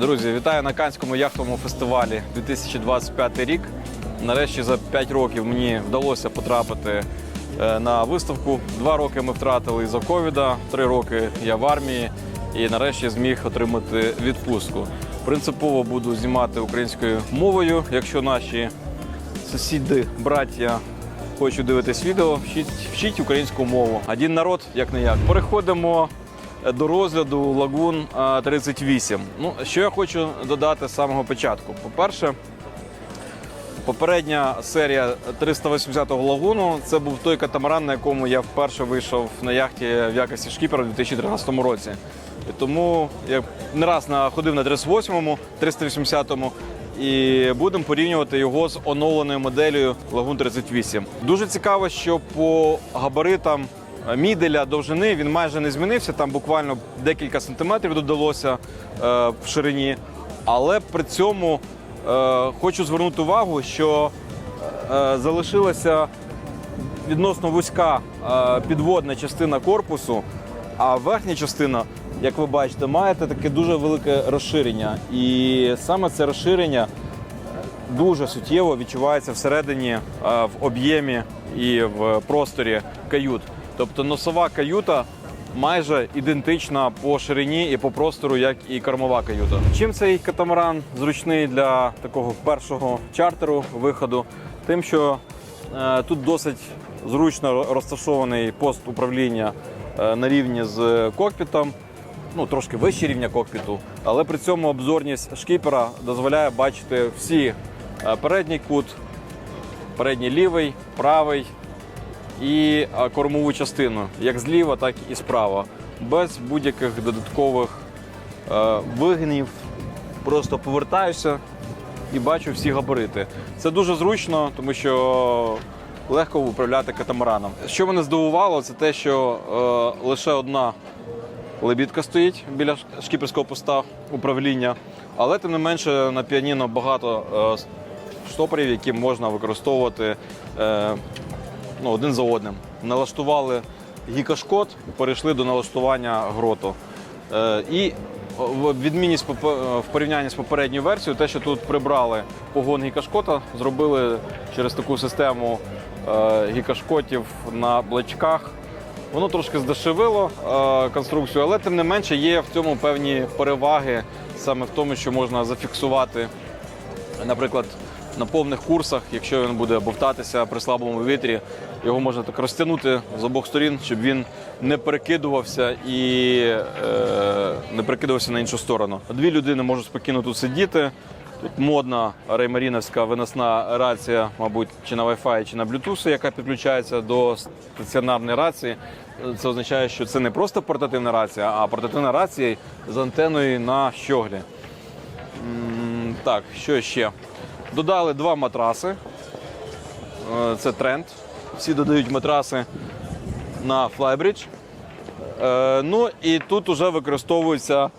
Друзі, вітаю на Канському яхтовому фестивалі 2025 рік. Нарешті за 5 років мені вдалося потрапити е, на виставку. Два роки ми втратили із-за ковіда, три роки я в армії і нарешті зміг отримати відпустку. Принципово буду знімати українською мовою, якщо наші сусіди, браття хочуть дивитись відео, вчіть, вчіть українську мову. Один народ, як не як. Переходимо до розгляду лагун 38. Ну, що я хочу додати з самого початку. По-перше, попередня серія 380-го лагуну це був той катамаран, на якому я вперше вийшов на яхті в якості шкіпера у 2013 році. І тому я не раз ходив на 38-му, 380-му. І будемо порівнювати його з оновленою моделлю Лагун 38. Дуже цікаво, що по габаритам міделя довжини він майже не змінився. Там буквально декілька сантиметрів додалося е, в ширині. Але при цьому е, хочу звернути увагу, що е, залишилася відносно вузька е, підводна частина корпусу, а верхня частина, як ви бачите, має таке дуже велике розширення. І саме це розширення дуже суттєво відчувається всередині е, в об'ємі і в просторі кают. Тобто носова каюта майже ідентична по ширині і по простору, як і кормова каюта. Чим цей катамаран зручний для такого першого чартеру виходу? Тим, що е, тут досить зручно розташований пост управління е, на рівні з кокпітом ну, трошки вище рівня кокпіту, але при цьому обзорність шкіпера дозволяє бачити всі е, передній кут, передній лівий, правий і кормову частину, як зліва, так і справа, без будь-яких додаткових е, вигинів. Просто повертаюся і бачу всі габарити. Це дуже зручно, тому що легко управляти катамараном. Що мене здивувало, це те, що е, лише одна лебідка стоїть біля шкіперського поста управління, але тим не менше на піаніно багато е, штопорів, які можна використовувати е, ну, один за одним. Налаштували гікашкод, перейшли до налаштування гроту. Е, і в- відмінність в порівнянні з попередньою версією, те, що тут прибрали погон гікашкота, зробили через таку систему е, гікашкотів на блочках. Воно трошки здешевило е, конструкцію, але тим не менше є в цьому певні переваги саме в тому, що можна зафіксувати, наприклад, на повних курсах, якщо він буде бовтатися при слабому вітрі, його можна так розтягнути з обох сторін, щоб він не перекидувався і е, не перекидувався на іншу сторону. Дві людини можуть спокійно тут сидіти. Тут модна реймаріновська виносна рація, мабуть, чи на Wi-Fi, чи на Bluetooth, яка підключається до стаціонарної рації. Це означає, що це не просто портативна рація, а портативна рація з антеною на щоглі. Так, що ще? Додали два матраси. Е, Це тренд. Всі додають матраси на Flybridge. Е, Ну і тут вже використовується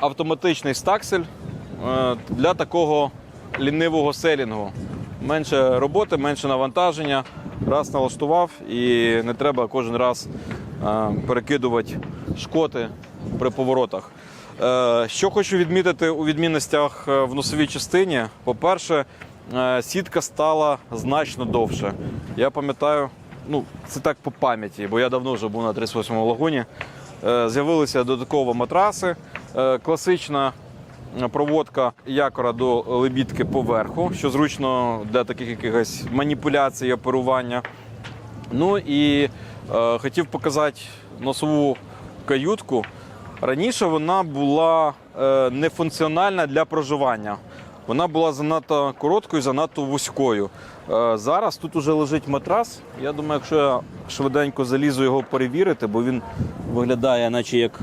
автоматичний стаксель е, для такого лінивого селінгу. Менше роботи, менше навантаження. Раз налаштував і не треба кожен раз перекидувати шкоти при поворотах. Е, Що хочу відмітити у відмінностях е, в носовій частині. По-перше, е, сітка стала значно довше. Я пам'ятаю, ну це так по пам'яті, бо я давно вже був на 38-му лагуні. З'явилися додатково матраси, класична проводка якора до лебідки поверху, що зручно для таких якихось маніпуляцій оперування. Ну і хотів показати носову каютку. Раніше вона була е, нефункціональна для проживання. Вона була занадто короткою, занадто вузькою. Е, зараз тут уже лежить матрас. Я думаю, якщо я швиденько залізу його перевірити, бо він виглядає, наче як,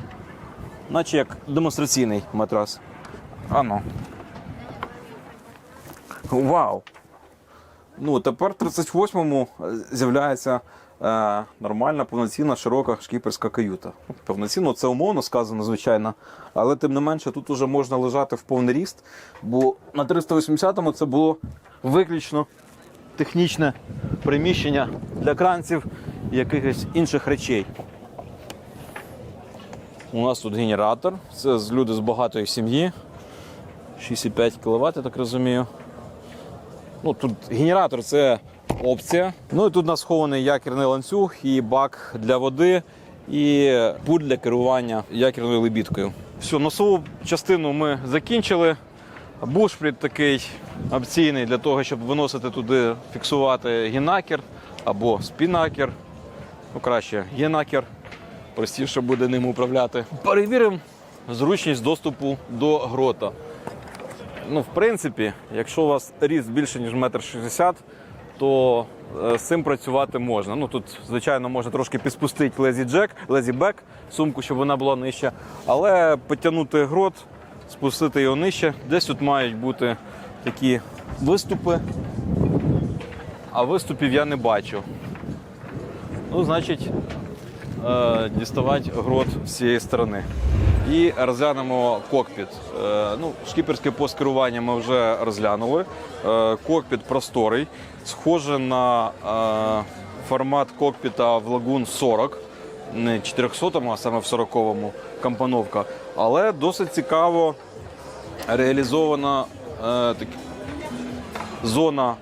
наче як демонстраційний матрас. Ано. Вау! Ну, тепер в 38-му з'являється е, нормальна, повноцінна, широка шкіперська каюта. Повноцінно це умовно сказано, звичайно. Але тим не менше тут уже можна лежати в повний ріст, бо на 380-му це було виключно технічне приміщення для кранців і якихось інших речей. У нас тут генератор, це люди з багатої сім'ї. 6,5 кВт, я так розумію. Ну, тут генератор це опція. Ну і тут у нас схований якірний ланцюг і бак для води, і пульт для керування якірною лебідкою. Все, носову частину ми закінчили. Бушприт такий опційний для того, щоб виносити туди, фіксувати гінакер або спінакер. Ну, краще гінакер. Простіше буде ним управляти. Перевіримо зручність доступу до грота. Ну, в принципі, якщо у вас ріст більше, ніж метр шістдесят, то е, з цим працювати можна. Ну тут, звичайно, можна трошки підспустити лезі джек, лезі бек, сумку, щоб вона була нижча. Але підтягнути грот, спустити його нижче. Десь тут мають бути такі виступи. А виступів я не бачу. Ну, значить, е, діставати грот з цієї сторони. І розглянемо кокпіт. Е, ну, шкіперське пост керування ми вже розглянули. Е, кокпіт просторий, схоже на е, формат кокпіта в Лагун 40, не 400, а саме в 40-му компоновка. Але досить цікаво реалізована е, так, зона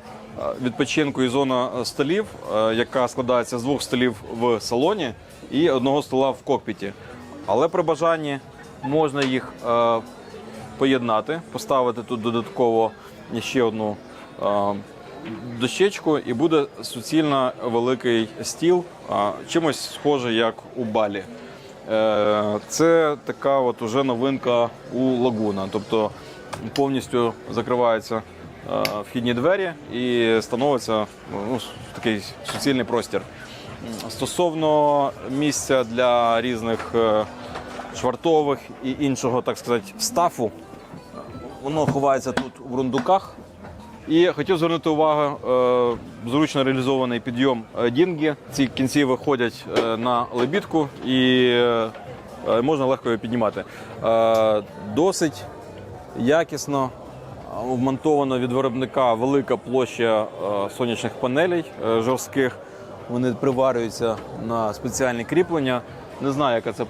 відпочинку і зона столів, яка складається з двох столів в салоні і одного стола в кокпіті. Але при бажанні можна їх е, поєднати, поставити тут додатково ще одну е, дощечку, і буде суцільно великий стіл, чимось схожий, як у балі. Е, Це така от уже новинка у лагуна. Тобто повністю закриваються вхідні двері і становиться ну, такий суцільний простір. Стосовно місця для різних швартових і іншого, так сказати, стафу, воно ховається тут в рундуках. І хотів звернути увагу, е, зручно реалізований підйом е, дінгі. Ці кінці виходять е, на лебідку і можна легко його піднімати. Досить якісно вмонтована від виробника велика площа сонячних панелей жорстких. Вони приварюються на спеціальні кріплення. Не знаю, яка це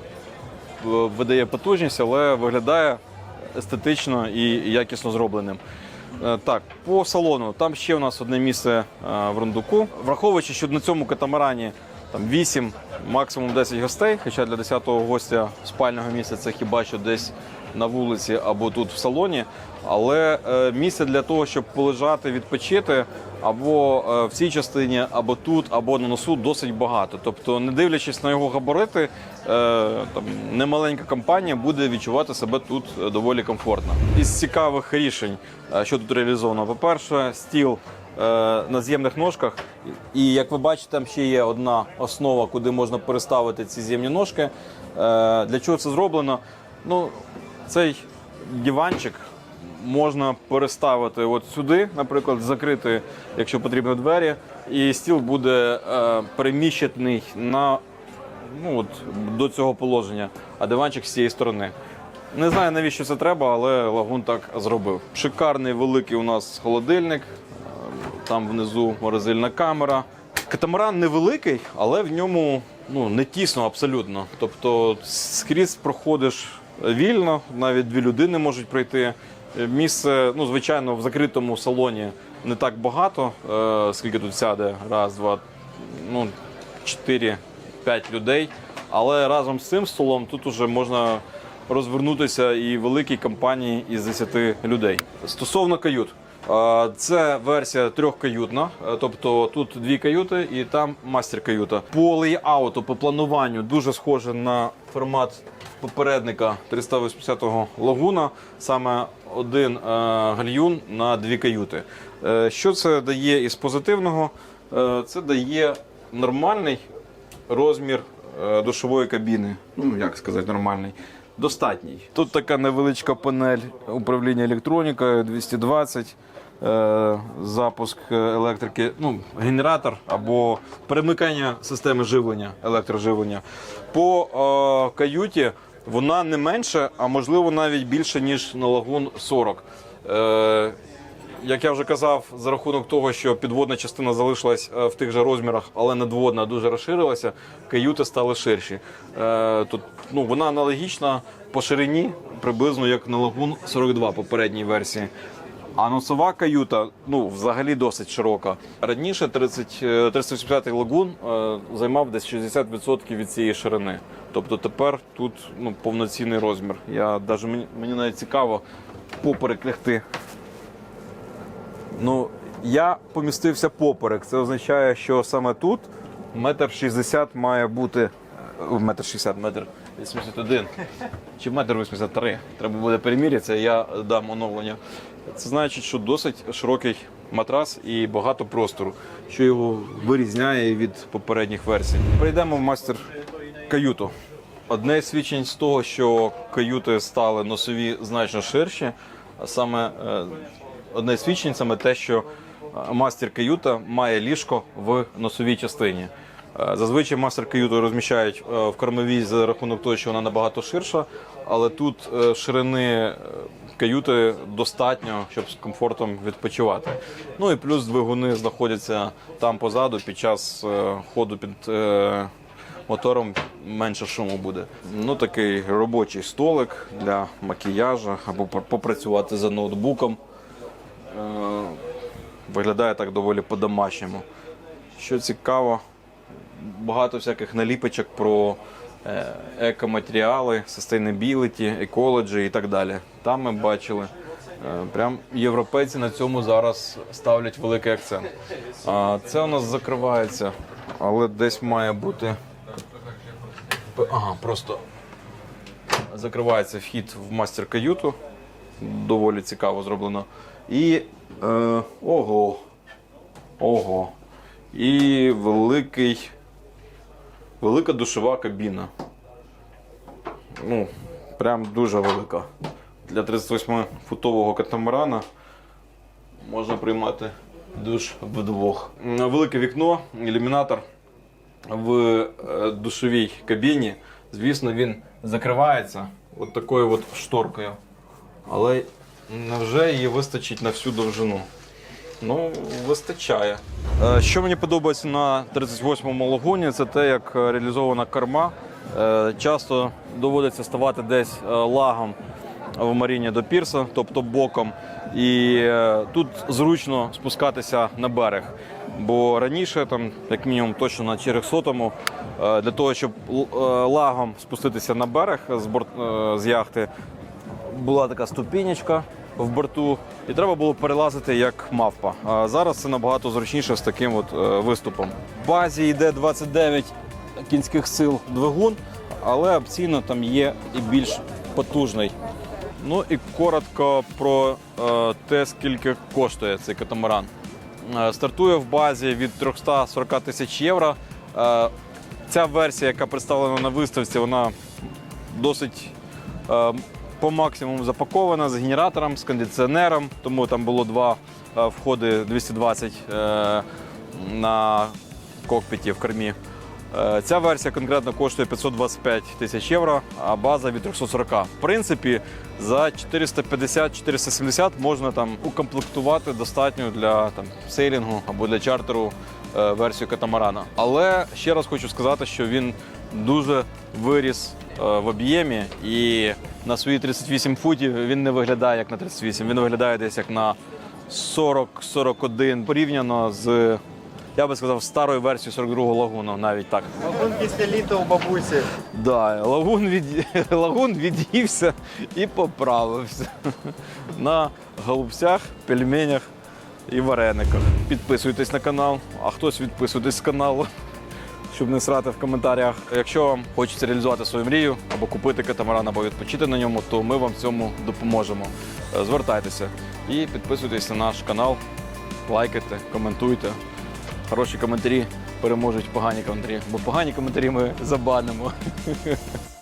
видає потужність, але виглядає естетично і якісно зробленим. Е, Так, по салону. Там ще у нас одне місце е, в рундуку. Враховуючи, що на цьому катамарані там 8, максимум 10 гостей, хоча для 10-го гостя спального місця це хіба що десь на вулиці або тут в салоні. Але е, місце для того, щоб полежати, відпочити або е, в цій частині, або тут, або на носу досить багато. Тобто, не дивлячись на його габарити, е, там немаленька компанія буде відчувати себе тут доволі комфортно. Із цікавих рішень, що тут реалізовано, по-перше, стіл е, на з'ємних ножках. І як ви бачите, там ще є одна основа, куди можна переставити ці з'ємні ножки. Е, Для чого це зроблено? Ну, цей диванчик можна переставити от сюди, наприклад, закрити, якщо потрібно двері, і стіл буде е, переміщений на ну, от, до цього положення, а диванчик з цієї сторони. Не знаю, навіщо це треба, але лагун так зробив. Шикарний великий у нас холодильник, е, там внизу морозильна камера. Катамаран невеликий, але в ньому ну, не тісно абсолютно. Тобто скрізь проходиш вільно, навіть дві людини можуть пройти. Місце, ну, звичайно, в закритому салоні не так багато, е, скільки тут сяде. Раз, два, ну, чотири, п'ять людей. Але разом з цим столом тут уже можна розвернутися і великій компанії із 10 людей. Стосовно кают. Це версія трьохкаютна, е, тобто тут дві каюти і там мастер-каюта. По лейауту, по плануванню дуже схоже на формат попередника 380-го лагуна, саме один е, гальюн на дві каюти. Е, Що це дає із позитивного? Це дає нормальний розмір душової кабіни. Ну, як сказати, нормальний. Достатній. Тут така невеличка панель управління електронікою 220, е, запуск електрики, ну, генератор або перемикання системи живлення, електроживлення. По е, каюті вона не менше, а можливо навіть більше, ніж на лагун 40. Е, як я вже казав, за рахунок того, що підводна частина залишилась е, в тих же розмірах, але надводна дуже розширилася, каюти стали ширші. Е, Тут ну, вона аналогічна по ширині, приблизно як на Лагун 42 попередній версії. А носова каюта ну, взагалі досить широка. Раніше 30, е, 380 лагун займав десь 60% від цієї ширини. Тобто тепер тут ну, повноцінний розмір. Я даже мені, мені навіть цікаво поперек лягти. Ну, я помістився поперек. Це означає, що саме тут метр шістдесят має бути. е, Метр шістдесят, метр 81 чи метр 83. Треба буде перемірятися, я дам оновлення. Це значить, що досить широкий матрас і багато простору, що його вирізняє від попередніх версій. Перейдемо в мастер каюту. Одне з свідчень з того, що каюти стали носові значно ширші, а саме е, одне з свідчень саме те, що е, мастер каюта має ліжко в носовій частині. Е, Зазвичай мастер каюту розміщають е, в кормовій за рахунок того, що вона набагато ширша, але тут ширини каюти достатньо, щоб з комфортом відпочивати. Ну і плюс двигуни знаходяться там позаду під час ходу під мотором менше шуму буде. Ну такий робочий столик для макіяжу або попрацювати за ноутбуком. Е, Виглядає так доволі по-домашньому. Що цікаво, багато всяких наліпочок про е, екоматеріали, sustainability, ecology і так далі. Там ми бачили. е, Прям європейці на цьому зараз ставлять великий акцент. А це у нас закривається, але десь має бути. Ага, просто закривається вхід в мастер каюту. Доволі цікаво зроблено. І. Е, ого. Ого. І великий. Велика душова кабіна. Ну, прям дуже велика. Для 38-футового катамарана можна приймати душ вдвох. Велике вікно, ілюмінатор в е, душовій кабіні. Звісно, він закривається от такою от шторкою. Але невже її вистачить на всю довжину? Ну, вистачає. Е, Що мені подобається на 38-му лагуні, це те, як е, реалізована корма. Е, Часто доводиться ставати десь лагом в маріні до пірса, тобто боком. І тут зручно спускатися на берег. Бо раніше, там, як мінімум, точно на 400-му, е, для того, щоб лагом спуститися на берег з, борт, з яхти, була така ступінечка в борту, і треба було перелазити як мавпа. А зараз це набагато зручніше з таким от е, виступом. В базі йде 29 кінських сил двигун, але опційно там є і більш потужний. Ну і коротко про е, те, скільки коштує цей катамаран. Е, Стартує в базі від 340 тисяч євро. Ця версія, яка представлена на виставці, вона досить по максимуму запакована з генератором, з кондиціонером, тому там було два е, входи 220 е, на кокпіті в кормі. Е, Ця версія конкретно коштує 525 тисяч євро, а база від 340. В принципі, за 450-470 можна там укомплектувати достатньо для там, сейлінгу або для чартеру версію катамарана. Але ще раз хочу сказати, що він дуже виріс в об'ємі і на свої 38 футів він не виглядає як на 38, він виглядає десь як на 40-41 порівняно з, я би сказав, старою версією 42-го лагуну, навіть так. Вагон після літа у бабусі. Да, лагун, від... лагун від'ївся і поправився на голубцях, пельменях і варениках. Підписуйтесь на канал, а хтось відписуйтесь з каналу, щоб не срати в коментарях. Якщо вам хочеться реалізувати свою мрію або купити катамаран, або відпочити на ньому, то ми вам в цьому допоможемо. Е, Звертайтеся і підписуйтесь на наш канал, лайкайте, коментуйте. Хороші коментарі переможуть погані коментарі, бо погані коментарі ми забанимо.